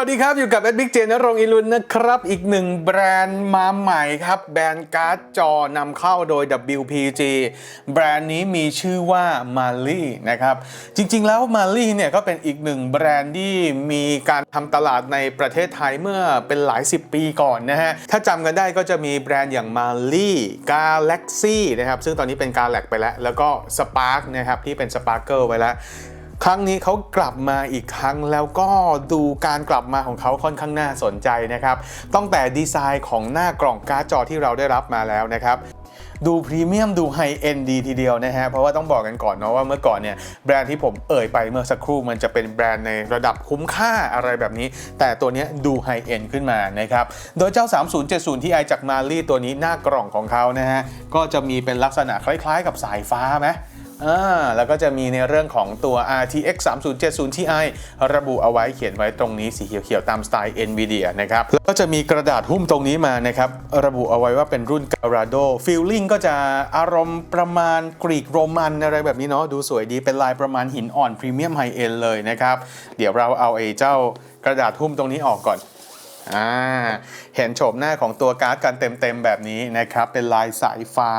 วัสดีครับ อยู่กับเอ็ดบิ๊กเจนรงอิลุนนะครับ อีกหนึ่งแบรนด์มาใหม่ครับ แบรนด์การ์ดจอนำเข้าโดย WPG แบรนด์นี้มีชื่อว่า m a l i นะครับ จริงๆแล้ว m a l i เนี่ยก็เป็นอีกหนึ่งแบรนด์ที่มีการทำตลาดในประเทศไทยเมื่อเป็นหลาย 10 ปีก่อนนะฮะ ถ้าจำกันได้ก็จะมีแบรนด์อย่าง m a l i Galaxy นะครับซึ่งตอนนี้เป็น Galax ไปแล้ว แล้วก็ Spark นะครับที่เป็น Sparkle ไปแล้ว ครั้งนี้เขากลับมาอีกครั้งแล้วก็ดูการกลับมาของเขาค่อนข้างน่าสนใจนะครับตั้งแต่ดีไซน์ของหน้ากล่องการ์ดจอที่เราได้รับมาแล้วนะครับดูพรีเมียมดูไฮเอ็นดีทีเดียวนะฮะ เพราะว่าต้องบอกกันก่อนเนาะว่าเมื่อก่อนเนี่ยแบรนด์ที่ผมเอ่ยไปเมื่อสักครู่มันจะเป็นแบรนด์ในระดับคุ้มค่าอะไรแบบนี้ แต่ตัวนี้ดูไฮเอ็นขึ้นมานะครับ โดยเจ้า 3070 Ti จากมาลี่ตัวนี้หน้ากล่องของเขานะฮะ ก็จะมีเป็นลักษณะคล้ายๆ กับสายฟ้าไหม อ่าแล้วก็จะมีในเรื่องของตัว RTX 3070 Ti ระบุเอาไว้เขียนไว้ตรงนี้สีเขียวๆตามสไตล์ NVIDIA นะครับ แล้วก็จะมีกระดาษหุ้มตรงนี้มานะครับ ระบุเอาไว้ว่าเป็นรุ่น Gallardo Feeling ก็จะอารมณ์ประมาณกรีกโรมันอะไรแบบนี้เนาะดูสวยดีเป็นลายประมาณหินอ่อนพรีเมียมไฮเอ็นเลยนะครับ เดี๋ยวเราเอาไอ้เจ้ากระดาษหุ้มตรงนี้ออกก่อนอ่าเห็นโฉมหน้าของตัวการ์ดกันเต็มๆแบบนี้นะครับเป็นลายสายฟ้า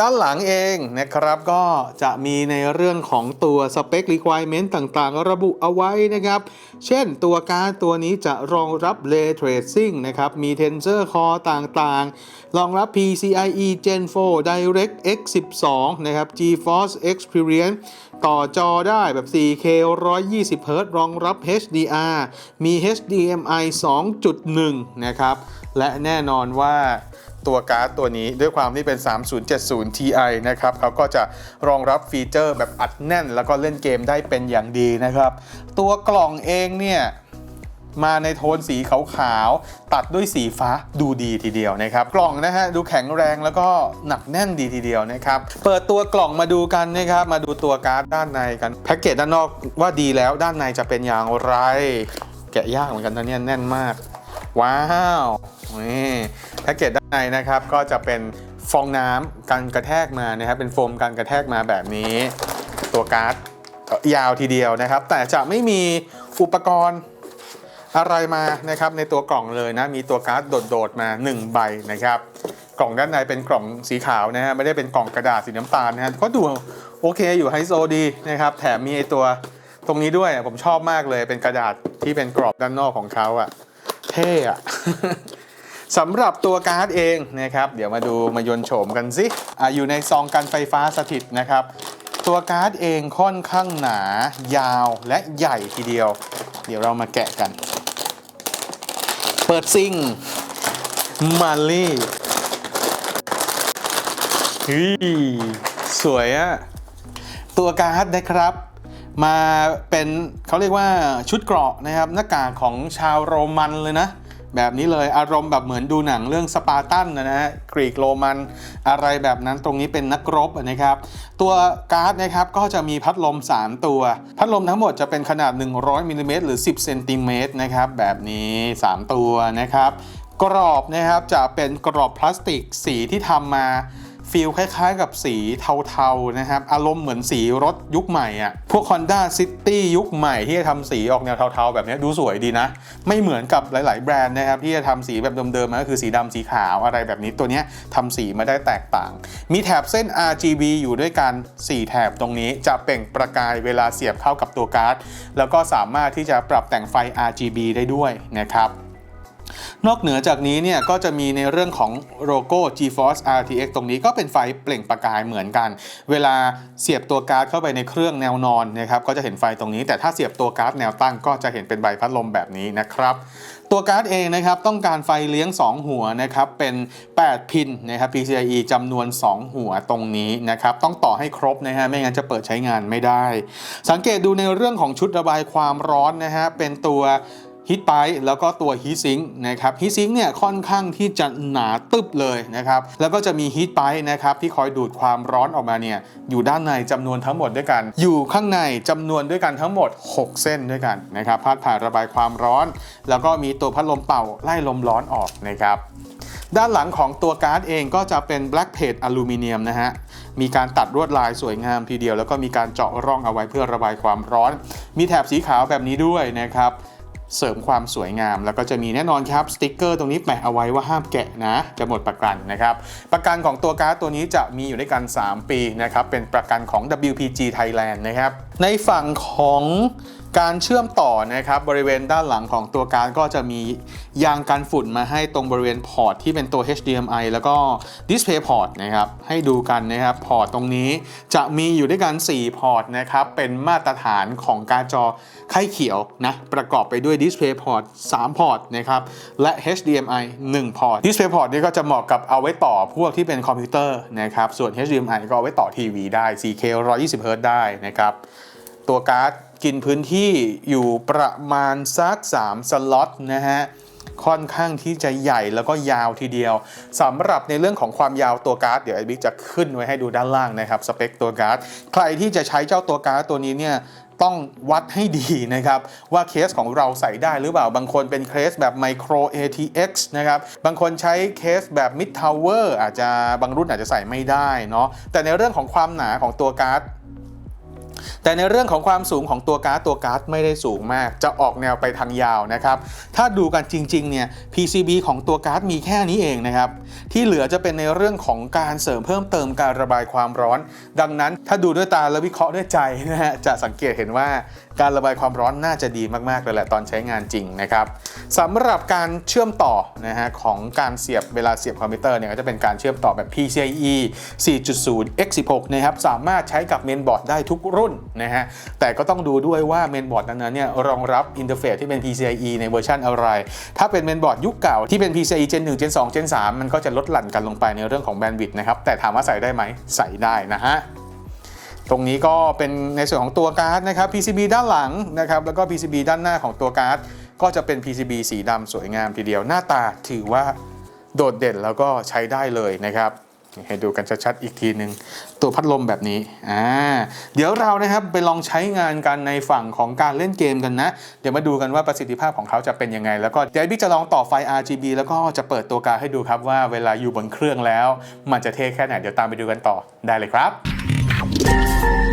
ด้านหลังเองนะครับก็จะมีในเรื่องของตัว Spec Requirement ต่างๆ ระบุเอาไว้นะครับ เช่นตัวการ์ดตัวนี้จะรองรับ Ray Tracing นะครับ มี Tensor Core ต่างๆ รองรับ PCIe Gen 4 DirectX 12 นะครับ GeForce Experience ต่อจอได้แบบ 4K 120 Hz รองรับ HDR มี HDMI 2.1 นะครับ และแน่นอนว่า ตัวการ์ดตัวนี้ด้วยความที่เป็น 3070 Ti นะครับเขาก็จะรองรับฟีเจอร์แบบอัดแน่น แล้วก็เล่นเกมได้เป็นอย่างดีนะครับ ตัวกล่องเองเนี่ยมาในโทนสีขาวๆ ตัดด้วยสีฟ้าดูดีทีเดียวนะครับ กล่องนะฮะดูแข็งแรงแล้วก็หนักแน่นดีทีเดียวนะครับ เปิดตัวกล่องมาดูกันนะครับ มาดูตัวการ์ดด้านในกัน แพ็กเกจด้านนอกว่าดีแล้วด้านในจะเป็นอย่างไร แกะยากเหมือนกันนะเนี่ยแน่นมาก ว้าว นี่แพ็กเกจด้านในนะครับก็จะเป็นฟองน้ำกันกระแทกมานะครับเป็นโฟมกันกระแทกมาแบบนี้ ตัวการ์ดยาวทีเดียวนะครับ แต่จะไม่มีอุปกรณ์อะไรมานะครับในตัวกล่องเลยนะมีตัวการ์ดโดดๆมา 1 ใบนะครับ กล่องด้านในเป็นกล่องสีขาวนะฮะไม่ได้เป็นกล่องกระดาษสีน้ำตาลนะฮะก็ดูโอเคอยู่ไฮโซดีนะครับ แถมมีไอตัวตรงนี้ด้วยผมชอบมากเลยเป็นกระดาษที่เป็นกรอบด้านนอกของเขาอะเท่อะ สำหรับตัวการ์ดเองนะครับ เดี๋ยวมาดูมายนโฉมกันสิออยู่ในซองกันไฟฟ้าสถิตนะครับ ตัวการ์ดเองค่อนข้างหนายาวและใหญ่ทีเดียว เดี๋ยวเรามาแกะกัน เปิดซิงมาลี่ฮีสวยอะตัวการ์ดนะครับ มาเป็นเขาเรียกว่าชุดเกราะนะครับ หน้ากากของชาวโรมันเลยนะ แบบนี้เลยอารมณ์แบบเหมือนดูหนังเรื่องสปาร์ตันนะฮะกรีกโรมันอะไรแบบนั้นตรงนี้เป็นนักรบนะครับ ตัวการ์ดนะครับก็จะมีพัดลม 3 ตัว พัดลมทั้งหมดจะเป็นขนาด 100มิลลิเมตรหรือ 10เซนติเมตรนะครับแบบนี้ 3 ตัวนะครับ กรอบนะครับจะเป็นกรอบพลาสติกสีที่ทำมา ฟีลคล้ายๆ กับสีเทาๆนะครับ อารมณ์เหมือนสีรถยุคใหม่อะ่ะพวก Honda City ยุคใหม่ที่จะทำสีออกแนวเทาๆ แบบนี้ดูสวยดีนะ ไม่เหมือนกับหลาย ๆ แบรนด์นะครับ ที่จะทำสีแบบเดิมๆมาก็คือสีดำสีขาวอะไรแบบนี้ตัวนี้ทำสีมาได้แตกต่าง มีแถบเส้น RGB อยู่ด้วยกัน 4 แถบตรงนี้จะเปล่งประกายเวลาเสียบเข้ากับตัวการ์ดแล้วก็สามารถที่จะปรับแต่งไฟ RGB ได้ด้วยนะครับ นอกเหนือจากนี้เนี่ยก็จะมีในเรื่องของโลโก้ GeForce RTX ตรงนี้ก็เป็นไฟเปล่งประกายเหมือนกัน เวลาเสียบตัวการ์ดเข้าไปในเครื่องแนวนอนนะครับก็จะเห็นไฟตรงนี้ แต่ถ้าเสียบตัวการ์ดแนวตั้งก็จะเห็นเป็นใบพัดลมแบบนี้นะครับตัวการ์ดเองนะครับต้องการไฟเลี้ยง 2 หัวนะครับเป็น 8 พินนะครับ PCIe จำนวน 2 หัวตรงนี้นะครับต้องต่อให้ครบนะฮะไม่งั้นจะเปิดใช้งานไม่ได้ สังเกตดูในเรื่องของชุดระบายความร้อนนะฮะเป็นตัว ฮีทไปแล้วก็ตัวฮีทซิงค์นะครับฮีทซิงค์เนี่ยค่อนข้างที่จะหนาตึบเลยนะครับแล้วก็จะมีฮีทไปนะครับที่คอยดูดความร้อนออกมาเนี่ยอยู่ด้านในจำนวนทั้งหมดด้วยกัน อยู่ข้างในจำนวนด้วยกันทั้งหมด 6 เส้นด้วยกันนะครับพาดผ่านระบายความร้อน แล้วก็มีตัวพัดลมเป่าไล่ลมร้อนออกนะครับด้านหลังของตัวการ์ดเองก็จะเป็น black plate อลูมิเนียมนะฮะ มีการตัดลวดลายสวยงามทีเดียว แล้วก็มีการเจาะร่องเอาไว้เพื่อระบายความร้อน มีแถบสีขาวแบบนี้ด้วยนะครับ เสริมความสวยงาม แล้วก็จะมีแน่นอนครับสติกเกอร์ตรงนี้แปะเอาไว้ว่าห้ามแกะนะจะหมดประกันนะครับประกันของตัวการ์ดตัวนี้จะมีอยู่ด้วยกัน 3 ปีนะครับเป็นประกันของ WPG Thailand นะครับในฝั่งของการเชื่อมต่อนะครับบริเวณด้านหลังของตัวการก็จะมียางกันฝุ่นมาให้ตรงบริเวณพอร์ตที่เป็นตัว HDMI แล้วก็ Display Port นะครับให้ดูกันนะครับพอร์ตตรงนี้จะมีอยู่ด้วยกัน 4 พอร์ตนะครับเป็นมาตรฐานของการจอไข้เขียวนะประกอบไปด้วย Display Port 3 พอร์ตนะครับและ HDMI 1 พอร์ต Display Port นี่ก็จะเหมาะกับเอาไว้ต่อพวกที่เป็นคอมพิวเตอร์นะครับส่วน HDMI ก็เอาไว้ต่อทีวีได้ 4K 120 Hz ได้นะครับ ตัวการ์ดกินพื้นที่อยู่ประมาณสัก3สล็อตนะฮะค่อนข้างที่จะใหญ่แล้วก็ยาวทีเดียวสำหรับในเรื่องของความยาวตัวการ์ดเดี๋ยวไอบิ๊กจะขึ้นไว้ให้ดูด้านล่างนะครับสเปคตัวการ์ดใครที่จะใช้เจ้าตัวการ์ดตัวนี้เนี่ยต้องวัดให้ดีนะครับ ว่าเคสของเราใส่ได้หรือเปล่าบางคนเป็นเคสแบบ Micro ATX นะครับ บางคนใช้เคสแบบ Mid Tower อาจจะบางรุ่นอาจจะใส่ไม่ได้เนาะแต่ในเรื่องของความหนาของตัวการ์ด แต่ในเรื่องของความสูงของตัวการ์ดตัวการ์ดไม่ได้สูงมาก จะออกแนวไปทางยาวนะครับ ถ้าดูกันจริงๆเนี่ย PCB ของตัวการ์ดมีแค่นี้เองนะครับ ที่เหลือจะเป็นในเรื่องของการเสริมเพิ่มเติมการระบายความร้อน ดังนั้นถ้าดูด้วยตาและวิเคราะห์ด้วยใจนะฮะจะสังเกตเห็นว่าการระบายความร้อนน่าจะดีมากๆเลยแหละตอนใช้งานจริงนะครับสำหรับการเชื่อมต่อนะฮะของการเสียบเวลาเสียบคอมพิวเตอร์เนี่ยก็จะเป็นการเชื่อมต่อแบบ PCIe 4.0 x 16 นะครับสามารถใช้กับเมนบอร์ดได้ทุกรุ่นนะฮะแต่ก็ต้องดูด้วยว่าเมนบอร์ดนั้นเนี่ยรองรับอินเทอร์เฟซที่เป็น PCIe ในเวอร์ชันอะไร ถ้าเป็นเมนบอร์ดยุคเก่าที่เป็น PCIe Gen 1 Gen 2 Gen 3 มันก็จะลดหลั่นกันลงไปในเรื่องของแบนด์วิดต์นะครับแต่ถามว่าใส่ได้ไหมใส่ได้นะฮะตรงนี้ก็เป็นในส่วนของตัวการ์ดนะครับ PCB ด้านหลังนะครับแล้วก็ PCB ด้านหน้าของตัวการ์ดก็จะเป็น PCB สีดำสวยงามทีเดียวหน้าตาถือว่าโดดเด่นแล้วก็ใช้ได้เลยนะครับ ให้ดูกันชัดๆอีกทีหนึ่งตัวพัดลมแบบนี้อ่าเดี๋ยวเรานะครับไปลองใช้งานกันในฝั่งของการเล่นเกมกันนะ เดี๋ยวมาดูกันว่าประสิทธิภาพของเขาจะเป็นยังไง แล้วก็เดี๋ยวบิ๊กจะลองต่อไฟ RGB แล้วก็จะเปิดตัวการให้ดูครับว่าเวลาอยู่บนเครื่องแล้ว มันจะเท่แค่ไหนเดี๋ยวตามไปดูกันต่อได้เลยครับ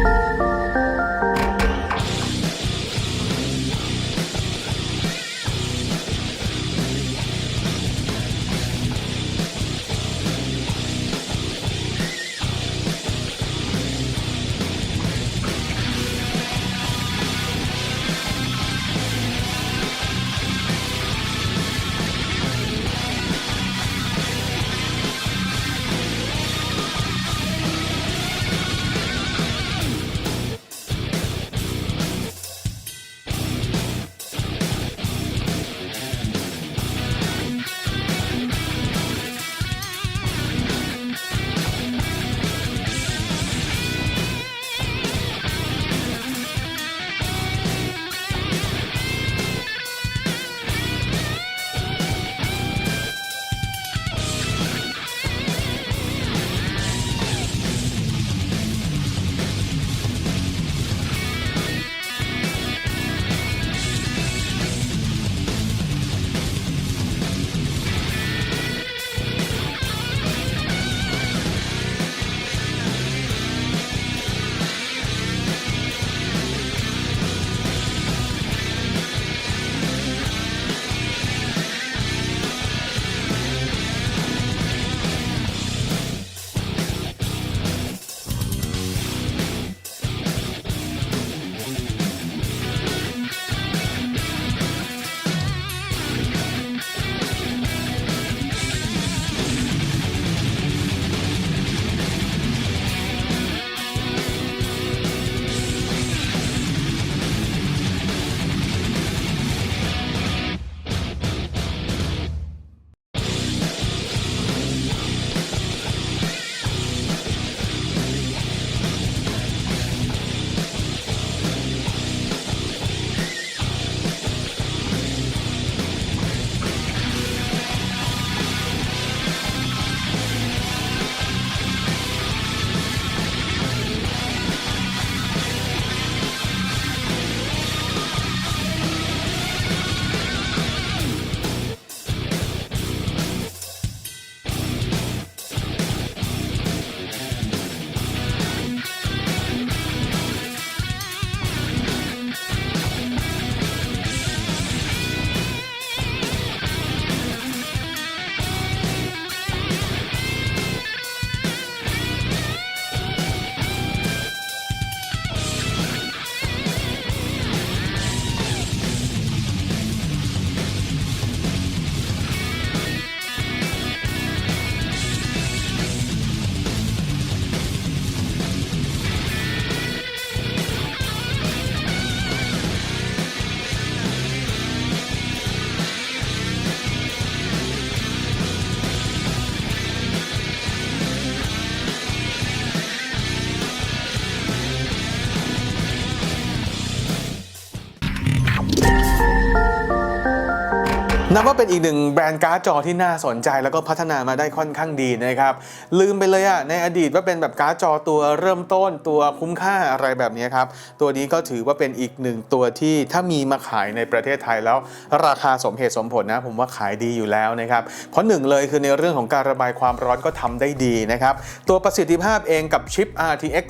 นับว่าเป็นอีกหนึ่งแบรนด์การ์ดจอที่น่าสนใจแล้วก็พัฒนามาได้ค่อนข้างดีนะครับ ลืมไปเลยอะในอดีตว่าเป็นแบบการ์ดจอตัวเริ่มต้นตัวคุ้มค่าอะไรแบบนี้ครับ ตัวนี้ก็ถือว่าเป็นอีกหนึ่งตัวที่ถ้ามีมาขายในประเทศไทยแล้ว ราคาสมเหตุสมผลนะ ผมว่าขายดีอยู่แล้วนะครับเพราะหนึ่งเลยคือในเรื่องของการระบายความร้อนก็ทำได้ดีนะครับตัวประสิทธิภาพเองกับชิป RTX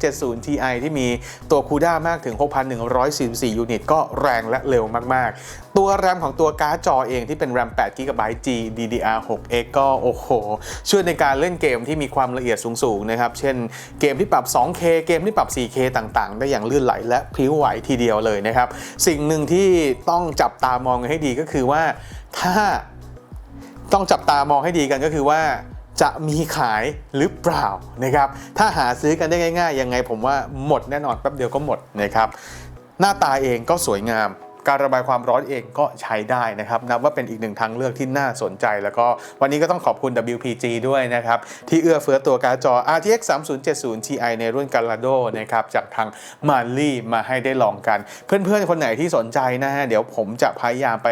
3070 Ti ที่มีตัว CUDA มากถึง 6,144ยูนิตก็แรงและเร็วมาก ๆ ตัวแรมของตัวการ์ดจอเองที่เป็นแรม8 GB G DDR6X ก็โอ้โห ช่วยในการเล่นเกมที่มีความละเอียดสูงๆนะครับ เช่นเกมที่ปรับ 2K เกมที่ปรับ 4K ต่างๆ ได้อย่างลื่นไหลและพริ้วไหวทีเดียวเลยนะครับ สิ่งหนึ่งที่ต้องจับตามองให้ดีก็คือว่าถ้าต้องจับตามองให้ดีกันก็คือว่าจะมีขายหรือเปล่านะครับ ถ้าหาซื้อกันได้ง่ายๆ ยังไงผมว่าหมดแน่นอนแป๊บเดียวก็หมดนะครับ หน้าตาเองก็สวยงาม การระบายความร้อนเองก็ใช้ได้นะครับนับว่าเป็นอีกหนึ่งทางเลือกที่น่าสนใจ แล้วก็วันนี้ก็ต้องขอบคุณ WPG ด้วยนะครับที่เอื้อเฟื้อตัวการ์ดจอ RTX 3070 Ti ในรุ่น Gallardo นะครับจากทาง m a l i มาให้ได้ลองกัน เพื่อนๆ คนไหนที่สนใจนะฮะเดี๋ยวผมจะพยายามไป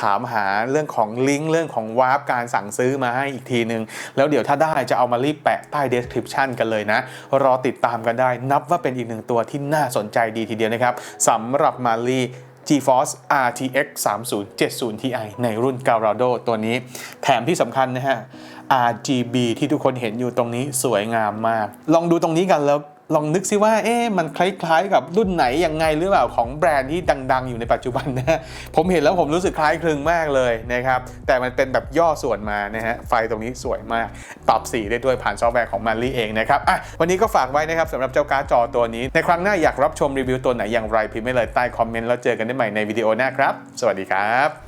ถามหาเรื่องของลิงก์เรื่องของวาร์ปการสั่งซื้อมาให้อีกทีนึง แล้วเดี๋ยวถ้าได้จะเอามารีบแปะใต้ description กันเลยนะ รอติดตามกันได้ นับว่าเป็นอีกหนึ่งตัวที่น่าสนใจดีทีเดียวนะครับสำหรับ m a l i GeForce RTX 3070 Ti ในรุ่น Gallardo ตัวนี้ แถมที่สำคัญนะฮะ RGB ที่ทุกคนเห็นอยู่ตรงนี้สวยงามมาก ลองดูตรงนี้กันแล้ว ลองนึกซิว่าเอ๊ะมันคล้ายๆ กับรุ่นไหนยังไงหรือเปล่าของแบรนด์ที่ดัง ๆ อยู่ในปัจจุบันนะผมเห็นแล้วผมรู้สึกคล้ายคลึงมากเลยนะครับ แต่มันเป็นแบบย่อส่วนมานะฮะไฟตรงนี้สวยมากปรับสีได้ด้วยผ่านซอฟต์แวร์ของ m a l i เองนะครับอะวันนี้ก็ฝากไว้นะครับสำหรับเจ้าการ์ดจอตัวนี้ ในครั้งหน้าอยากรับชมรีวิวตัวไหนอย่างไรพิมพ์ไม่เลยใต้คอมเมนต์แล้วเจอกันได้ใหม่ในวิดีโอหน้าครับ สวัสดีครับ